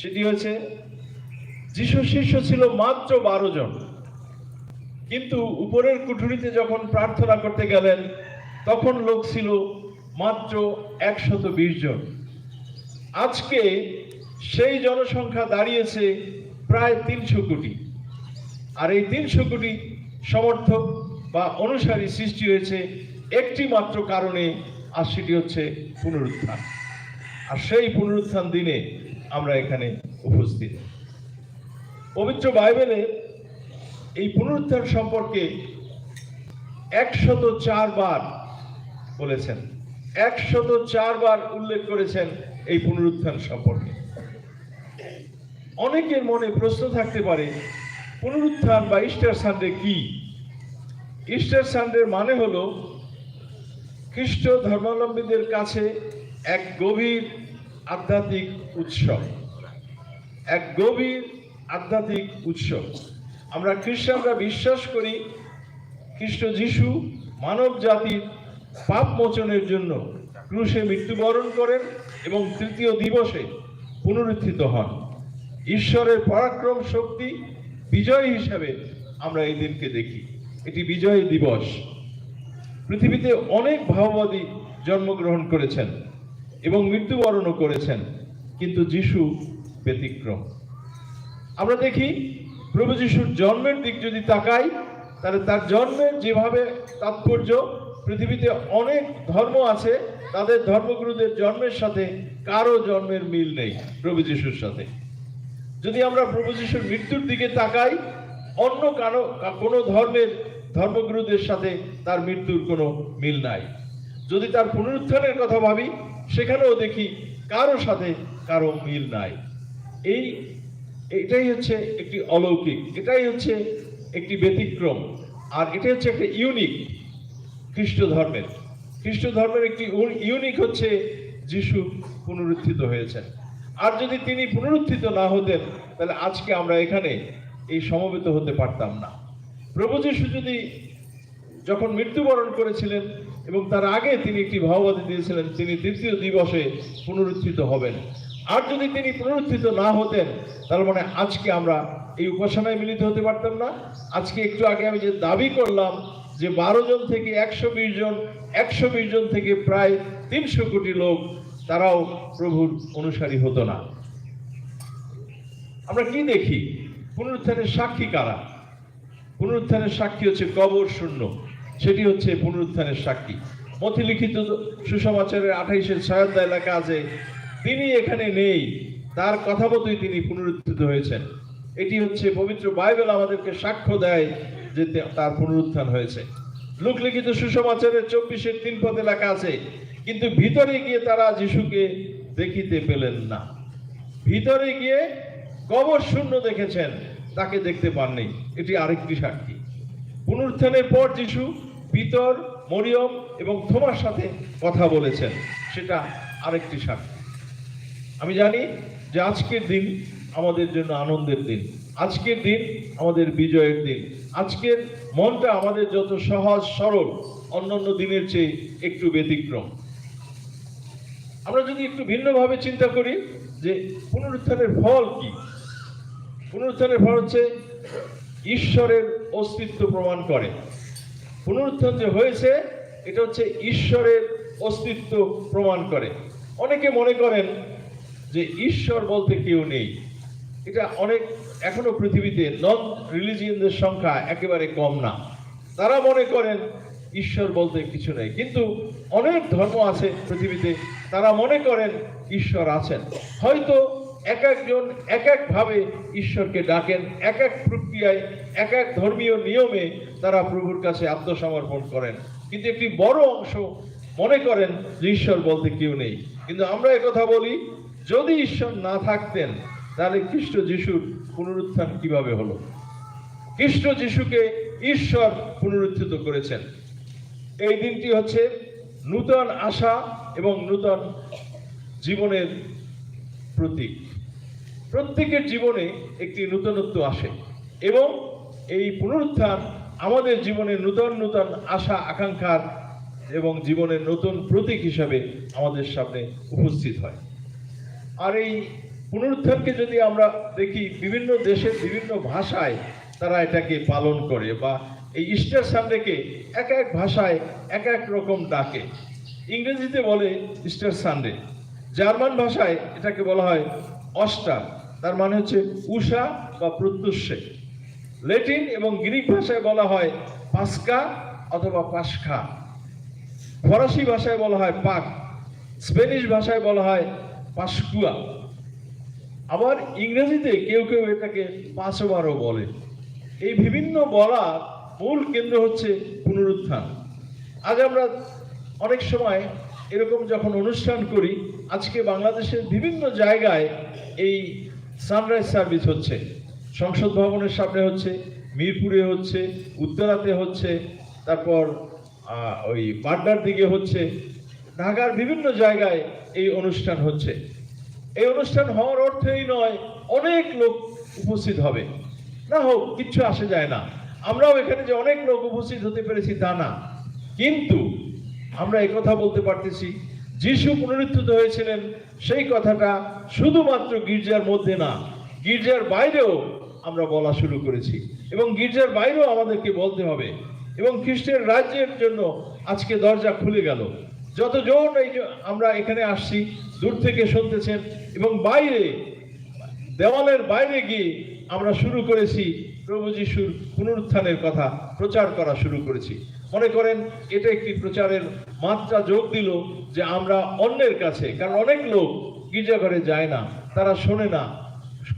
সেটি হচ্ছে যিশু শিষ্য ছিল মাত্র বারো জন। কিন্তু উপরের কুঠুরিতে যখন প্রার্থনা করতে গেলেন, তখন লোক ছিল মাত্র একশত বিশ জন। আজকে সেই জনসংখ্যা দাঁড়িয়েছে প্রায় তিনশো কোটি। আর এই তিনশো কোটি সমর্থক বা অনুসারী সৃষ্টি হয়েছে একটি মাত্র কারণে, আর সেটি হচ্ছে পুনরুত্থান। আর সেই পুনরুত্থান দিনে আমরা এখানে উপস্থিত। পবিত্র বাইবেলে এই পুনরুত্থান সম্পর্কে একশত চারবার বলেছেন। একশত চারবার উল্লেখ করেছেন এই পুনরুত্থান সম্পর্কে। অনেকের মনে প্রশ্ন থাকতে পারে পুনরুত্থান বা ইস্টার সানডে কি? ইস্টার সানডের মানে হলো খ্রিস্ট ধর্মাবলম্বীদের কাছে এক গভীর আধ্যাত্মিক উৎসব। এক গভীর আধ্যাত্মিক উৎসব। আমরা খ্রিস্টানরা বিশ্বাস করি খ্রিস্ট যিশু মানব জাতির পাপ মোচনের জন্য ক্রুশে মৃত্যুবরণ করেন এবং তৃতীয় দিবসে পুনরুত্থিত হন। ঈশ্বরের পরাক্রম শক্তি বিজয় হিসাবে আমরা এই দিনকে দেখি। এটি বিজয় দিবস। পৃথিবীতে অনেক ভাববাদী জন্মগ্রহণ করেছেন। এবং মৃত্যুবরণও করেছেন, কিন্তু যিশু ব্যতিক্রম। আমরা দেখি প্রভু যিশুর জন্মের দিক যদি তাকাই, তাহলে তার জন্মের যেভাবে তাৎপর্য, পৃথিবীতে অনেক ধর্ম আছে, তাদের ধর্মগুরুদের জন্মের সাথে কারও জন্মের মিল নেই প্রভু যিশুর সাথে। যদি আমরা প্রভু যিশুর মৃত্যুর দিকে তাকাই, অন্য কারও কোনো ধর্মের ধর্মগুরুদের সাথে তার মৃত্যুর কোনো মিল নাই। যদি তার পুনরুত্থানের কথা ভাবি, সেখানেও দেখি কারও সাথে কারও মিল নাই। এই, এটাই হচ্ছে একটি অলৌকিক, এটাই হচ্ছে একটি ব্যতিক্রম, আর এটা হচ্ছে একটা ইউনিক খ্রিস্ট ধর্মের। খ্রিস্ট ধর্মের একটি ইউনিক হচ্ছে যিশু পুনরুত্থিত হয়েছেন। আর যদি তিনি পুনরুত্থিত না হতেন, তাহলে আজকে আমরা এখানে এই সমবেত হতে পারতাম না। প্রভু যিশু যদি যখন মৃত্যুবরণ করেছিলেন এবং তার আগে তিনি একটি ভাববাদী দিয়েছিলেন তিনি তৃতীয় দিবসে পুনরুত্থিত হবেন। আর যদি তিনি পুনরুত্থিত না হতেন, তার মানে আজকে আমরা এই উপাসনায় মিলিত হতে পারতাম না। আজকে একটু আগে আমি যে দাবি করলাম যে বারো জন থেকে একশো বিশ জন, একশো বিশ জন থেকে প্রায় তিনশো কোটি লোক, তারাও প্রভুর অনুসারী হতো না। আমরা কি দেখি? পুনরুত্থানের সাক্ষী কারা? পুনরুত্থানের সাক্ষী হচ্ছে কবর শূন্য। সেটি হচ্ছে পুনরুত্থানের সাক্ষী। মথি লিখিত সুসমাচারের আঠাইশের সহায়তা এলাকা আছে। তিনি এখানে নেই। তার কথা মতোই তিনি পুনরুত্থিত হয়েছেন। এটি হচ্ছে পবিত্র বাইবেল আমাদেরকে সাক্ষ্য দেয় যে তার পুনরুত্থান হয়েছে। লোক লিখিত সুসমাচারের চব্বিশের তিন পদে লেখা আছে। কিন্তু ভিতরে গিয়ে তারা যিশুকে দেখিতে পেলেন না। ভিতরে গিয়ে কবর শূন্য দেখেছেন। তাকে দেখতে পাননি। এটি আরেকটি সাক্ষী। পুনরুত্থানের পর যিশু, পিতর, মরিয়ম এবং থোমার সাথে কথা বলেছেন। সেটা আরেকটি সাক্ষী। আমি জানি যে আজকের দিন আমাদের জন্য আনন্দের দিন। আজকের দিন আমাদের বিজয়ের দিন। আজকের মনটা আমাদের যত সহজ, সরল, অন্যান্য দিনের চেয়ে একটু ব্যতিক্রম। আমরা যদি একটু ভিন্নভাবে চিন্তা করি যে পুনরুত্থানের ফল কি? পুনরুত্থানের ফল হচ্ছে ঈশ্বরের অস্তিত্ব প্রমাণ করে। পুনরুত্থান যে হয়েছে, এটা হচ্ছে ঈশ্বরের অস্তিত্ব প্রমাণ করে। অনেকে মনে করেন যে ঈশ্বর বলতে কেউ নেই। এটা অনেক, এখনও পৃথিবীতে নন রিলিজিয়ানদের সংখ্যা একেবারে কম না। তারা মনে করেন ঈশ্বর বলতে কিছু নেই। কিন্তু অনেক ধর্ম আছে পৃথিবীতে, তারা মনে করেন ঈশ্বর আছেন। হয়তো এক একজন এক একভাবে ঈশ্বরকে ডাকেন, এক এক প্রক্রিয়ায় এক এক ধর্মীয় নিয়মে তারা প্রভুর কাছে আত্মসমর্পণ করেন। কিন্তু একটি বড় অংশ মনে করেন যে ঈশ্বর বলতে কেউ নেই। কিন্তু আমরা কথা বলি, যদি ঈশ্বর না থাকতেন, তাহলে খ্রিস্ট যিশুর পুনরুত্থান কীভাবে হলো? খ্রিস্ট যিশুকে ঈশ্বর পুনরুত্থিত করেছেন। এই দিনটি হচ্ছে নূতন আশা এবং নূতন জীবনের প্রতীক। প্রত্যেকের জীবনে একটি নূতনত্ব আসে এবং এই পুনরুত্থান আমাদের জীবনে নূতন নূতন আশা, আকাঙ্ক্ষার এবং জীবনের নতুন প্রতীক হিসাবে আমাদের সামনে উপস্থিত হয়। আর এই পুনরুত্থানকে যদি আমরা দেখি, বিভিন্ন দেশের বিভিন্ন ভাষায় তারা এটাকে পালন করে বা এই ইস্টার সানডেকে এক এক ভাষায় এক এক রকম ডাকে। ইংরেজিতে বলে ইস্টার সানডে জার্মান ভাষায় এটাকে বলা হয় অস্টার তার মানে হচ্ছে উষা বা প্রত্যুষে। ল্যাটিন এবং গ্রিক ভাষায় বলা হয় পাস্কা অথবা পাসখা ফরাসি ভাষায় বলা হয় পাক। স্পেনিশ ভাষায় বলা হয় পাসকুয়া। আবার ইংরেজিতে কেউ কেউ এটাকে পাঁচবারও বলে। এই বিভিন্ন বলা মূল কেন্দ্র হচ্ছে পুনরুত্থান। আজ আমরা অনেক সময় এরকম যখন অনুষ্ঠান করি, আজকে বাংলাদেশের বিভিন্ন জায়গায় এই সানরাইজ সার্ভিস হচ্ছে। সংসদ ভবনের সামনে হচ্ছে, মিরপুরে হচ্ছে, উত্তরাতে হচ্ছে, তারপর ওই পাড্ডার দিকে হচ্ছে, ঢাকার বিভিন্ন জায়গায় এই অনুষ্ঠান হচ্ছে। এই অনুষ্ঠান হওয়ার অর্থ এই নয়, অনেক লোক উপস্থিত হবে। না হোক, কিচ্ছু আসে যায় না। আমরাও এখানে যে অনেক লোক উপস্থিত হতে পেরেছি তা না। কিন্তু আমরা কথা বলতে পারতেছি, যিশু পুনরুত্থিত হয়েছিলেন, সেই কথাটা শুধুমাত্র গির্জার মধ্যে না, গির্জার বাইরেও আমরা বলা শুরু করেছি। এবং গির্জার বাইরেও আমাদেরকে বলতে হবে। এবং খ্রিস্টের রাজ্যের জন্য আজকে দরজা খুলে গেল। যতজন এই আমরা এখানে আসছি, দূর থেকে শুনতেছেন, এবং বাইরে, দেওয়ালের বাইরে গিয়ে আমরা শুরু করেছি প্রভু যিশুর পুনরুত্থানের কথা, প্রচার করা শুরু করেছি। মনে করেন, এটা একটি প্রচারের মাত্রা যোগ দিল যে আমরা অন্যের কাছে, কারণ অনেক লোক গির্জাঘরে যায় না, তারা শোনে না।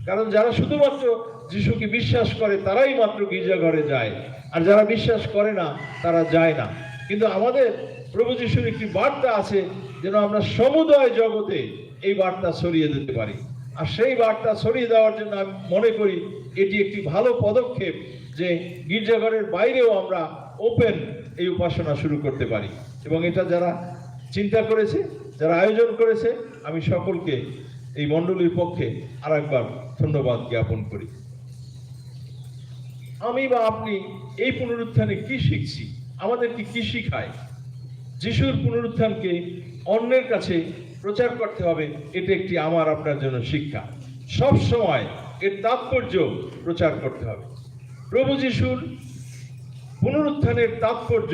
কারণ যারা শুধুমাত্র যিশুকে বিশ্বাস করে, তারাই মাত্র গির্জাঘরে যায়। আর যারা বিশ্বাস করে না, তারা যায় না। কিন্তু আমাদের প্রভু যিশুর একটি বার্তা আছে, যেন আমরা সমুদয় জগতে এই বার্তা ছড়িয়ে দিতে পারি। আর সেই বার্তা ছড়িয়ে দেওয়ার জন্য আমি মনে করি, এটি একটি ভালো পদক্ষেপ যে গির্জাঘরের বাইরেও আমরা ওপেন এই উপাসনা শুরু করতে পারি। এবং এটা যারা চিন্তা করেছে, যারা আয়োজন করেছে, আমি সকলকে এই মণ্ডলীর পক্ষে আর একবার ধন্যবাদ জ্ঞাপন করি। আমি বা আপনি এই পুনরুত্থানে কি শিখছি? আমাদেরকে কি শিখায়? যিশুর পুনরুত্থানকে অন্যের কাছে প্রচার করতে হবে, এটা একটি আমার আপনার জন্য শিক্ষা। সব সময় এর তাৎপর্য প্রচার করতে হবে। প্রভু যিশুর পুনরুত্থানের তাৎপর্য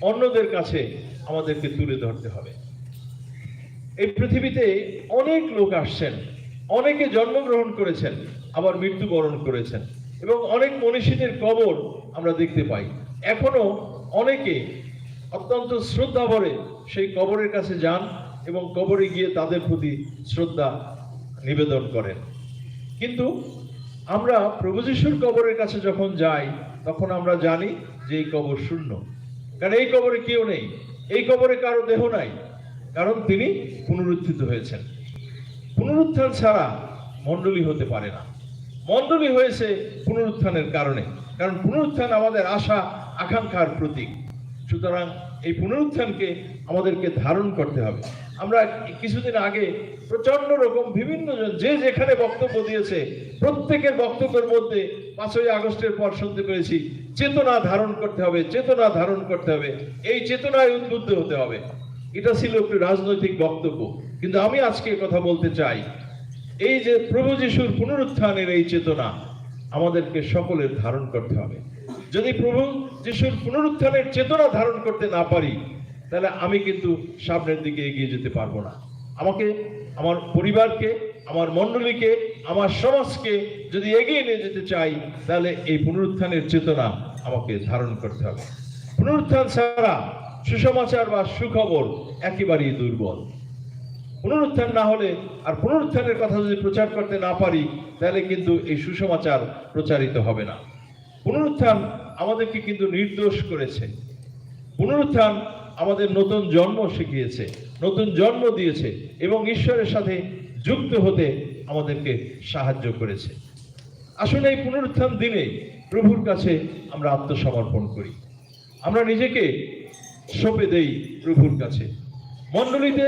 অন্যদের কাছে আমাদেরকে তুলে ধরতে হবে। এই পৃথিবীতে অনেক লোক আসছেন, অনেকে জন্মগ্রহণ করেছেন, আবার মৃত্যুবরণ করেছেন। এবং অনেক মনীষীদের কবর আমরা দেখতে পাই। এখনও অনেকে অত্যন্ত শ্রদ্ধা ভরে সেই কবরের কাছে যান এবং কবরে গিয়ে তাদের প্রতি শ্রদ্ধা নিবেদন করেন। কিন্তু আমরা প্রভু যিশুর কবরের কাছে যখন যাই, তখন আমরা জানি যে এই কবর শূন্য। কারণ এই কবরে কেউ নেই, এই কবরে কারও দেহ নাই, কারণ তিনি পুনরুত্থিত হয়েছেন। পুনরুত্থান ছাড়া মণ্ডলী হতে পারে না। মণ্ডলী হয়েছে পুনরুত্থানের কারণে। কারণ পুনরুত্থান আমাদের আশা, আকাঙ্ক্ষার প্রতীক। সুতরাং এই পুনরুত্থানকে আমাদেরকে ধারণ করতে হবে। আমরা কিছুদিন আগে প্রচণ্ড রকম বিভিন্ন যে যেখানে বক্তব্য দিয়েছে, প্রত্যেকের বক্তব্যের মধ্যে পাঁচই আগস্টের পর শুনতে পেরেছি, চেতনা ধারণ করতে হবে, চেতনা ধারণ করতে হবে, এই চেতনায় উদ্বুদ্ধ হতে হবে। এটা ছিল একটি রাজনৈতিক বক্তব্য। কিন্তু আমি আজকে কথা বলতে চাই এই যে প্রভু যিশুর পুনরুত্থানের এই চেতনা আমাদেরকে সকলের ধারণ করতে হবে। যদি প্রভু যিশুর পুনরুত্থানের চেতনা ধারণ করতে না পারি, তাহলে আমি কিন্তু সামনের দিকে এগিয়ে যেতে পারব না। আমাকে, আমার পরিবারকে, আমার মণ্ডলীকে, আমার সমাজকে যদি এগিয়ে নিয়ে যেতে চাই, তাহলে এই পুনরুত্থানের চেতনা আমাকে ধারণ করতে হবে। পুনরুত্থান ছাড়া সুসমাচার বা সুখবর একেবারেই দুর্বল। পুনরুত্থান না হলে আর পুনরুত্থানের কথা যদি প্রচার করতে না পারি, তাহলে কিন্তু এই সুসমাচার প্রচারিত হবে না। পুনরুত্থান আমাদেরকে কিন্তু নির্দোষ করেছে। পুনরুত্থান আমাদের নতুন জন্ম শিখিয়েছে, নতুন জন্ম দিয়েছে এবং ঈশ্বরের সাথে যুক্ত হতে আমাদেরকে সাহায্য করেছে। আসলে এই পুনরুত্থান দিনে প্রভুর কাছে আমরা আত্মসমর্পণ করি। আমরা নিজেকে সঁপে দেই প্রভুর কাছে। মণ্ডলীতে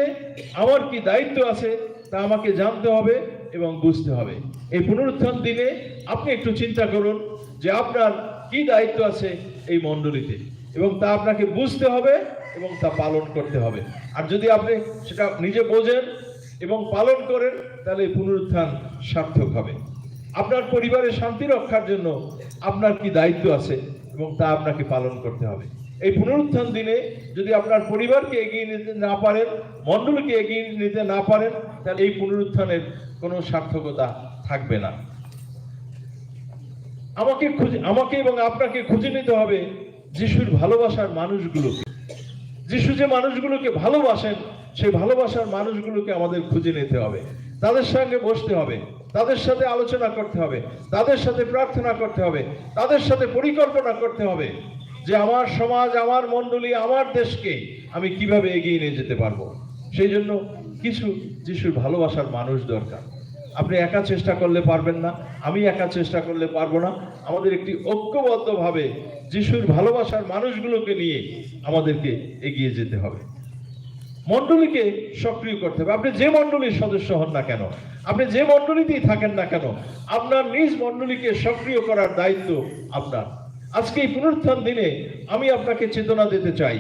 আমার কি দায়িত্ব আছে তা আমাকে জানতে হবে এবং বুঝতে হবে। এই পুনরুত্থান দিনে আপনি একটু চিন্তা করুন যে আপনার কি দায়িত্ব আছে এই মণ্ডলীতে এবং তা আপনাকে বুঝতে হবে এবং তা পালন করতে হবে। আর যদি আপনি সেটা নিজে বোঝেন এবং পালন করেন, তাহলে পুনরুত্থান সার্থক হবে। আপনার পরিবারের শান্তি রক্ষার জন্য আপনার কি দায়িত্ব আছে এবং তা আপনাকে পালন করতে হবে। এই পুনরুত্থান দিনে যদি আপনার পরিবারকে এগিয়ে নিতে না পারেন, মণ্ডলীকে এগিয়ে নিতে না পারেন, তাহলে এই পুনরুত্থানের কোনো সার্থকতা থাকবে না। আমাকে খুঁজে, আমাকে এবং আপনাকে খুঁজে নিতে হবে যিশুর ভালোবাসার মানুষগুলোকে। যিশু যে মানুষগুলোকে ভালোবাসেন, সেই ভালোবাসার মানুষগুলোকে আমাদের খুঁজে নিতে হবে। তাদের সঙ্গে বসতে হবে, তাদের সাথে আলোচনা করতে হবে, তাদের সাথে প্রার্থনা করতে হবে, তাদের সাথে পরিকল্পনা করতে হবে। যে আমার সমাজ, আমার মণ্ডলী, আমার দেশকে আমি কীভাবে এগিয়ে নিয়ে যেতে পারব? সেই জন্য কিছু যিশুর ভালোবাসার মানুষ দরকার। আপনি একা চেষ্টা করলে পারবেন না, আমি একা চেষ্টা করলে পারব না। আমাদের একটি ঐক্যবদ্ধভাবে যিশুর ভালোবাসার মানুষগুলোকে নিয়ে আমাদেরকে এগিয়ে যেতে হবে। মণ্ডলীকে সক্রিয় করতে হবে। আপনি যে মণ্ডলীর সদস্য হন না কেন, আপনি যে মণ্ডলীতেই থাকেন না কেন, আপনার নিজ মণ্ডলীকে সক্রিয় করার দায়িত্ব আপনার। আজকে এই পুনরুত্থান দিনে আমি আপনাকে চেতনা দিতে চাই।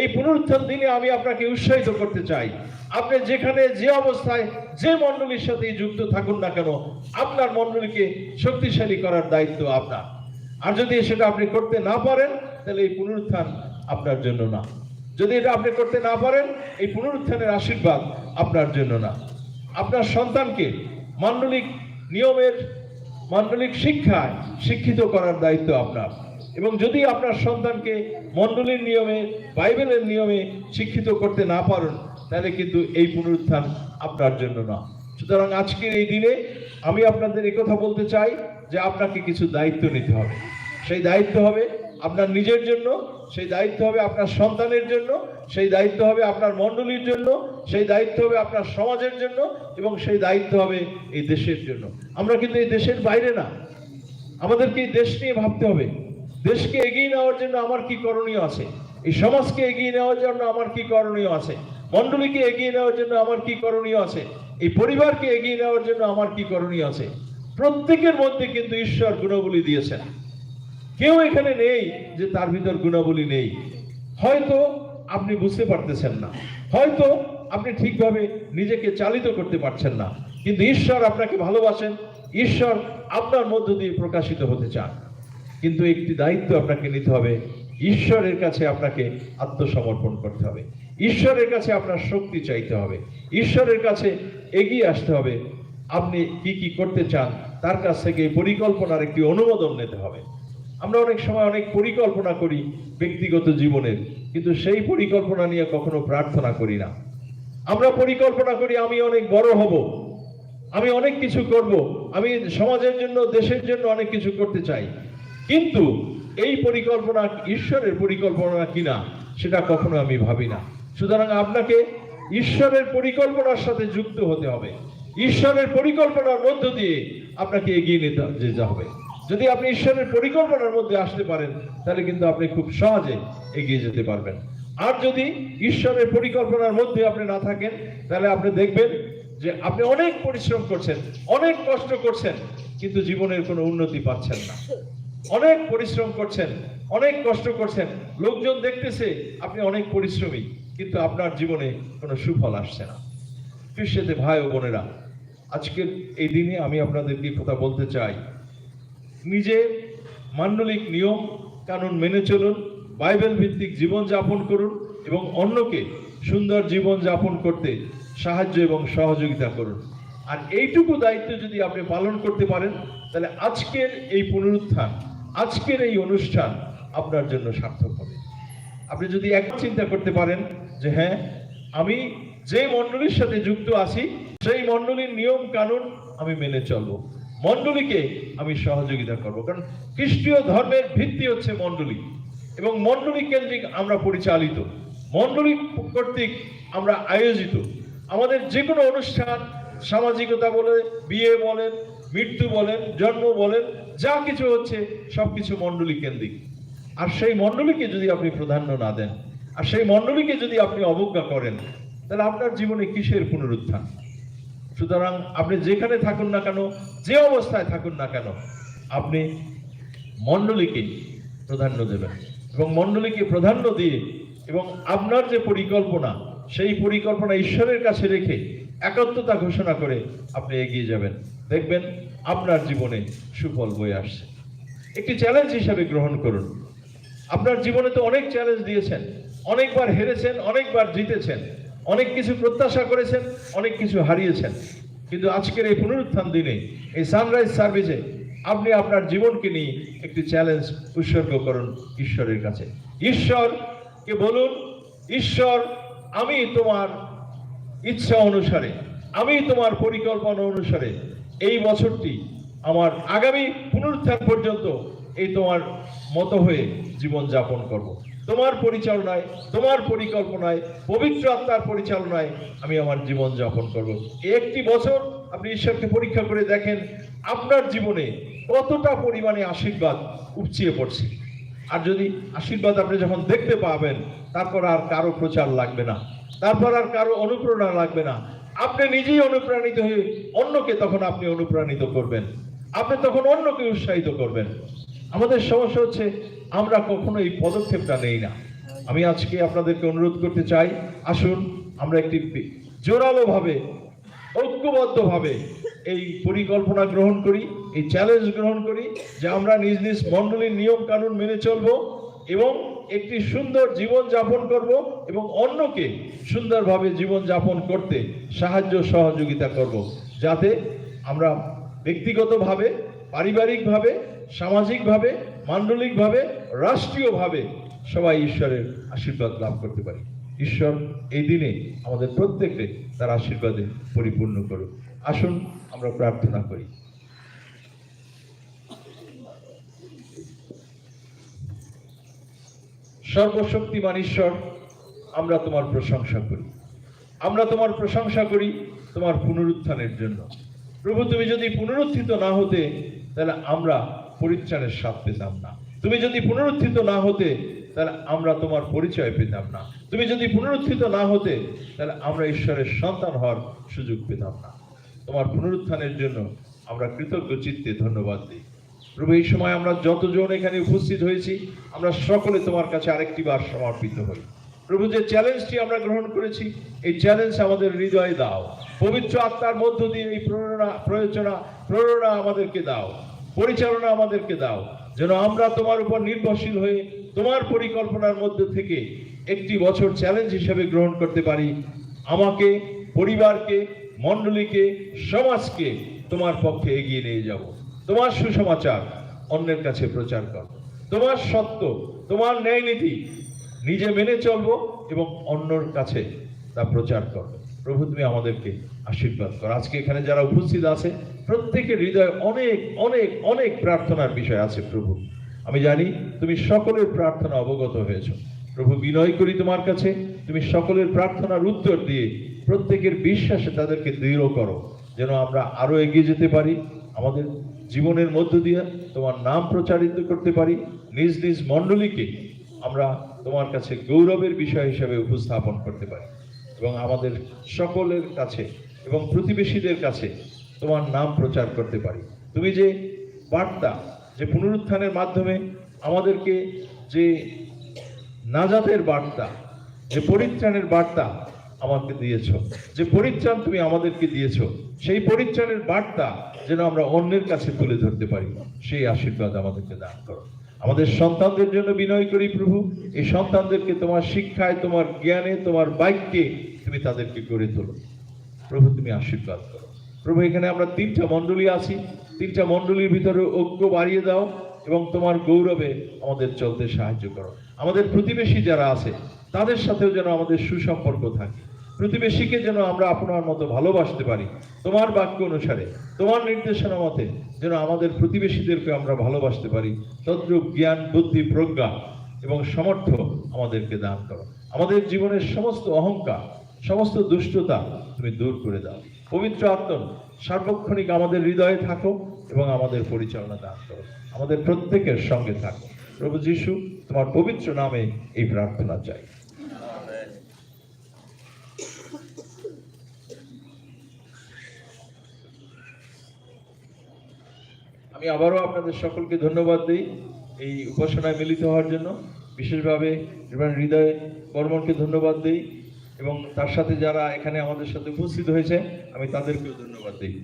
এই পুনরুত্থান দিনে আমি আপনাকে উৎসাহিত করতে চাই। আপনি যেখানে যে অবস্থায় যে মণ্ডলীর সাথে যুক্ত থাকুন না কেন, আপনার মণ্ডলীকে শক্তিশালী করার দায়িত্ব আপনার। আর যদি সেটা আপনি করতে না পারেন, তাহলে এই পুনরুত্থান আপনার জন্য না। যদি এটা আপনি করতে না পারেন, এই পুনরুত্থানের আশীর্বাদ আপনার জন্য না। আপনার সন্তানকে মান্ডলিক নিয়মের মান্ডলিক শিক্ষায় শিক্ষিত করার দায়িত্ব আপনার। এবং যদি আপনার সন্তানকে মণ্ডলীর নিয়মে, বাইবেলের নিয়মে শিক্ষিত করতে না পারেন, তাহলে কিন্তু এই পুনরুত্থান আপনার জন্য না। সুতরাং আজকের এই দিনে আমি আপনাদের কথা বলতে চাই যে আপনাকে কিছু দায়িত্ব নিতে হবে। সেই দায়িত্ব হবে আপনার নিজের জন্য, সেই দায়িত্ব হবে আপনার সন্তানের জন্য, সেই দায়িত্ব হবে আপনার মণ্ডলীর জন্য, সেই দায়িত্ব হবে আপনার সমাজের জন্য এবং সেই দায়িত্ব হবে এই দেশের জন্য। আমরা কিন্তু এই দেশের বাইরে না। আমাদেরকে এই দেশ নিয়ে ভাবতে হবে। দেশকে এগিয়ে নেওয়ার জন্য আমার কি করণীয় আছে? এই সমাজকে এগিয়ে নেওয়ার জন্য আমার কি করণীয় আছে? মণ্ডলীকে এগিয়ে নেওয়ার জন্য আমার কি করণীয় আছে? এই পরিবারকে এগিয়ে নেওয়ার জন্য আমার কি করণীয় আছে? প্রত্যেকের মধ্যে কিন্তু ঈশ্বর গুণগুলি দিয়েছেন। কেউ এখানে নেই যে তার ভিতর গুণাবলী নেই। হয়তো আপনি বুঝতে পারতেছেন না। হয়তো আপনি ঠিকভাবে নিজেকে চালিত করতে পারছেন না। কিন্তু ঈশ্বর আপনাকে ভালোবাসেন। ঈশ্বর আপনার মধ্য দিয়ে প্রকাশিত হতে চান। কিন্তু একটি দায়িত্ব আপনাকে নিতে হবে। ঈশ্বরের কাছে আপনাকে আত্মসমর্পণ করতে হবে। ঈশ্বরের কাছে আপনার শক্তি চাইতে হবে। ঈশ্বরের কাছে এগিয়ে আসতে হবে। আপনি কি কি করতে চান, তার কাছ থেকে পরিকল্পনার একটি অনুমোদন নিতে হবে। আমরা অনেক সময় অনেক পরিকল্পনা করি ব্যক্তিগত জীবনের, কিন্তু সেই পরিকল্পনা নিয়ে কখনো প্রার্থনা করি না। আমরা পরিকল্পনা করি, আমি অনেক বড় হব, আমি অনেক কিছু করব, আমি সমাজের জন্য, দেশের জন্য অনেক কিছু করতে চাই। কিন্তু এই পরিকল্পনা ঈশ্বরের পরিকল্পনা কিনা, সেটা কখনো আমি ভাবি না। সুতরাং আপনাকে ঈশ্বরের পরিকল্পনার সাথে যুক্ত হতে হবে। ঈশ্বরের পরিকল্পনার মধ্য দিয়ে আপনাকে এগিয়ে নিতে যেতে হবে। যদি আপনি ঈশ্বরের পরিকল্পনার মধ্যে আসতে পারেন, তাহলে কিন্তু আপনি খুব সহজে এগিয়ে যেতে পারবেন। আর যদি ঈশ্বরের পরিকল্পনার মধ্যে আপনি না থাকেন, তাহলে আপনি দেখবেন যে আপনি অনেক পরিশ্রম করছেন, অনেক কষ্ট করছেন, কিন্তু জীবনের কোনো উন্নতি পাচ্ছেন না। অনেক পরিশ্রম করছেন, অনেক কষ্ট করছেন। লোকজন দেখতেছে আপনি অনেক পরিশ্রমী, কিন্তু আপনার জীবনে কোনো সুফল আসছে না। খ্রিস্টাতে ভাই ও বোনেরা, আজকের এই দিনে আমি আপনাদেরকে কথা বলতে চাই। নিজে মান্ডলিক নিয়ম, কানুন মেনে চলুন বাইবেল ভিত্তিক জীবন যাপন করুন এবং অন্যকে সুন্দর জীবন যাপন করতে সাহায্য এবং সহযোগিতা করুন। আর এইটুকু দায়িত্ব যদি আপনি পালন করতে পারেন, তাহলে আজকের এই পুনরুত্থান, আজকের এই অনুষ্ঠান আপনার জন্য সার্থক হবে। আপনি যদি এক চিন্তা করতে পারেন যে হ্যাঁ আমি যে মণ্ডলীর সাথে যুক্ত আছি, সেই মণ্ডলীর নিয়ম কানুন আমি মেনে চলবো। মণ্ডলীকে আমি সহযোগিতা করব। কারণ খ্রিস্টীয় ধর্মের ভিত্তি হচ্ছে মণ্ডলী। এবং মণ্ডলী কেন্দ্রিক আমরা পরিচালিত। মণ্ডলী কর্তৃক আমরা আয়োজিত। আমাদের যে কোনো অনুষ্ঠান সামাজিকতা বলে বিয়ে বলেন, মৃত্যু বলেন, জন্ম বলেন, যা কিছু হচ্ছে সবকিছু মণ্ডলী কেন্দ্রিক। আর সেই মণ্ডলীকে যদি আপনি প্রাধান্য না দেন, আর সেই মণ্ডলীকে যদি আপনি অবজ্ঞা করেন, তাহলে আপনার জীবনে কিসের পুনরুত্থান? সুতরাং আপনি যেখানে থাকুন না কেন, যে অবস্থায় থাকুন না কেন, আপনি মণ্ডলীকে প্রাধান্য দেবেন। এবং মণ্ডলীকে প্রাধান্য দিয়ে এবং আপনার যে পরিকল্পনা, সেই পরিকল্পনা ঈশ্বরের কাছে রেখে একাত্মতা ঘোষণা করে আপনি এগিয়ে যাবেন। দেখবেন আপনার জীবনে সুফল বয়ে আসছে। একটি চ্যালেঞ্জ হিসাবে গ্রহণ করুন। আপনার জীবনে তো অনেক চ্যালেঞ্জ দিয়েছেন। অনেকবার হেরেছেন, অনেকবার জিতেছেন। অনেক কিছু প্রত্যাশা করেছেন, অনেক কিছু হারিয়েছেন। কিন্তু আজকের এই পুনরুত্থান দিনে, এই সানরাইজ সার্ভিসে আপনি আপনার জীবনকে নিয়ে একটি চ্যালেঞ্জ উৎসর্গ করুন ঈশ্বরের কাছে। ঈশ্বরকে বলুন, ঈশ্বর, আমি তোমার ইচ্ছা অনুসারে, আমি তোমার পরিকল্পনা অনুসারে এই বছরটি আমার আগামী পুনরুত্থান পর্যন্ত এই তোমার মতো হয়ে জীবন যাপন করব। তোমার পরিচালনায়, তোমার পরিকল্পনায়, পবিত্র আত্মার পরিচালনায় আমি আমার জীবন যাপন করব। একটি বছর আপনি ঈশ্বরকে পরীক্ষা করে দেখেন, আপনার জীবনে কতটা পরিমাণে আশীর্বাদ উপচিয়ে পড়ছে আর যদি আশীর্বাদ আপনি যখন দেখতে পাবেন, তারপর আর কারও প্রচার লাগবে না। তারপর আর কারও অনুপ্রেরণা লাগবে না। আপনি নিজেই অনুপ্রাণিত হয়ে অন্যকে তখন আপনি অনুপ্রাণিত করবেন। আপনি তখন অন্যকে উৎসাহিত করবেন। আমাদের সমস্যা হচ্ছে, আমরা কখনো এই পদক্ষেপটা নেই না। আমি আজকে আপনাদেরকে অনুরোধ করতে চাই, আসুন আমরা একটি জোরালোভাবে, ঐক্যবদ্ধভাবে এই পরিকল্পনা গ্রহণ করি। এই চ্যালেঞ্জ গ্রহণ করি যে আমরা নিজ নিজ মণ্ডলীর নিয়ম কানুন মেনে চলব এবং একটি সুন্দর জীবন যাপন করব এবং অন্যকে সুন্দরভাবে জীবন যাপন করতে সাহায্য সহযোগিতা করব। যাতে আমরা ব্যক্তিগতভাবে, পারিবারিকভাবে, সামাজিকভাবে, মান্ডলিকভাবে, রাষ্ট্রীয়ভাবে সবাই ঈশ্বরের আশীর্বাদ লাভ করতে পারি। ঈশ্বর এই দিনে আমাদের প্রত্যেককে তার আশীর্বাদে পরিপূর্ণ করুক। আসুন আমরা প্রার্থনা করি। সর্বশক্তিমান ঈশ্বর, আমরা তোমার প্রশংসা করি। আমরা তোমার প্রশংসা করি তোমার পুনরুত্থানের জন্য। প্রভু, তুমি যদি পুনরুত্থিত না হতে, তাহলে আমরা পরিত্রাণের স্বাদ পেতাম না। তুমি যদি পুনরুত্থিত না হতে, তাহলে আমরা তোমার পরিচয় পেতাম না। তুমি যদি পুনরুত্থিত না হতে, তাহলে আমরা ঈশ্বরের সন্তান হওয়ার সুযোগ পেতাম না। তোমার পুনরুত্থানের জন্য আমরা কৃতজ্ঞ চিত্তে ধন্যবাদ দিই। প্রভু এই সময় আমরা যতজন এখানে উপস্থিত হয়েছি, আমরা সকলে তোমার কাছে আরেকটি বার সমর্পিত হই। প্রভু যে চ্যালেঞ্জটি আমরা গ্রহণ করেছি, এই চ্যালেঞ্জ আমাদের হৃদয়ে দাও। পবিত্র আত্মার মধ্য দিয়ে এই প্রেরণা, প্রয়োজনা, প্রেরণা আমাদেরকে দাও। পরিচালনা আমাদেরকে দাও। যেন আমরা তোমার উপর নির্ভরশীল হয়ে তোমার পরিকল্পনার মধ্যে থেকে একটি বছর চ্যালেঞ্জ হিসেবে গ্রহণ করতে পারি। আমাকে, পরিবারকে, মণ্ডলীকে, সমাজকে তোমার পক্ষে এগিয়ে নিয়ে যাব। তোমার সুসমাচার অন্যের কাছে প্রচার কর। তোমার সত্য, তোমার ন্যায় নীতি নিজে মেনে চলবো এবং অন্যর কাছে তা প্রচার করব। প্রভু, তুমি আমাদেরকে আশীর্বাদ কর। আজকে এখানে যারা উপস্থিত আছে, প্রত্যেকের হৃদয়ে অনেক অনেক অনেক প্রার্থনার বিষয় আছে, প্রভু। আমি জানি তুমি সকলের প্রার্থনা অবগত হয়েছো। প্রভু, বিনয় করি তোমার কাছে। তুমি সকলের প্রার্থনার উত্তর দিয়ে প্রত্যেকের বিশ্বাসে তাদেরকে দৃঢ় করো, যেন আমরা আরও এগিয়ে যেতে পারি। আমাদের জীবনের মধ্য দিয়ে তোমার নাম প্রচারিত করতে পারি। নিজ নিজ মণ্ডলীকে আমরা তোমার কাছে গৌরবের বিষয় হিসেবে উপস্থাপন করতে পারি। এবং আমাদের সকলের কাছে এবং প্রতিবেশীদের কাছে তোমার নাম প্রচার করতে পারি। তুমি যে বার্তা, যে পুনরুত্থানের মাধ্যমে আমাদেরকে যে নাজাতের বার্তা, যে পরিত্রাণের বার্তা আমাকে দিয়েছ, যে পরিত্রাণ তুমি আমাদেরকে দিয়েছ সেই পরিত্রাণের বার্তা যেন আমরা অন্যের কাছে তুলে ধরতে পারি, সেই আশীর্বাদ আমাদেরকে দান করো। আমাদের সন্তানদের জন্য বিনয় করি প্রভু। এই সন্তানদেরকে তোমার শিক্ষায়, তোমার জ্ঞানে, তোমার বাক্যে তুমি তাদেরকে গড়ে তোলো। প্রভু, তুমি আশীর্বাদ করো। প্রভু, এখানে আমরা তিনটা মণ্ডলী আছি। তিনটা মণ্ডলীর ভিতরে ঐক্য বাড়িয়ে দাও এবং তোমার গৌরবে আমাদের চলতে সাহায্য করো। আমাদের প্রতিবেশী যারা আছে, তাদের সাথেও যেন আমাদের সুসম্পর্ক থাকে। প্রতিবেশীকে যেন আমরা আপনার মতো ভালোবাসতে পারি। তোমার বাক্য অনুসারে, তোমার নির্দেশনা মতে যেন আমাদের প্রতিবেশীদেরকে আমরা ভালোবাসতে পারি। তদ্রূপ জ্ঞান, বুদ্ধি, প্রজ্ঞা এবং সমর্থ আমাদেরকে দান করো। আমাদের জীবনের সমস্ত অহংকার, সমস্ত দুষ্টতা তুমি দূর করে দাও। পবিত্র আত্ম সার্বক্ষণিক আমাদের হৃদয়ে থাকো এবং আমাদের পরিচালনা দান করো। আমাদের প্রত্যেকের সঙ্গে থাকো। প্রভু যিশু, তোমার পবিত্র নামে এই প্রার্থনা চাই। আমি আবারও আপনাদের সকলকে ধন্যবাদ দিই এই উপাসনায় মিলিত হওয়ার জন্য। বিশেষভাবে হৃদয় বর্মনকে ধন্যবাদ দিই এবং তার সাথে যারা এখানে আমাদের সাথে উপস্থিত হয়েছে, আমি তাদেরকেও ধন্যবাদ দিই।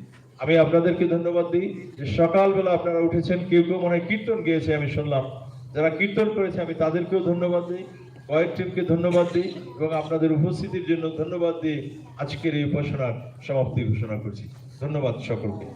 আমি আপনাদেরকে ধন্যবাদ দিই যে সকালবেলা আপনারা উঠেছেন, কেউ কেউ মনে কীর্তন গেয়েছে, আমি শুনলাম। যারা কীর্তন করেছে, আমি তাদেরকেও ধন্যবাদ দিই। কয়েক টিমকে ধন্যবাদ দিই এবং আপনাদের উপস্থিতির জন্য ধন্যবাদ দিয়ে আজকের এই উপাসনার সমাপ্তি ঘোষণা করছি। ধন্যবাদ সকলকে।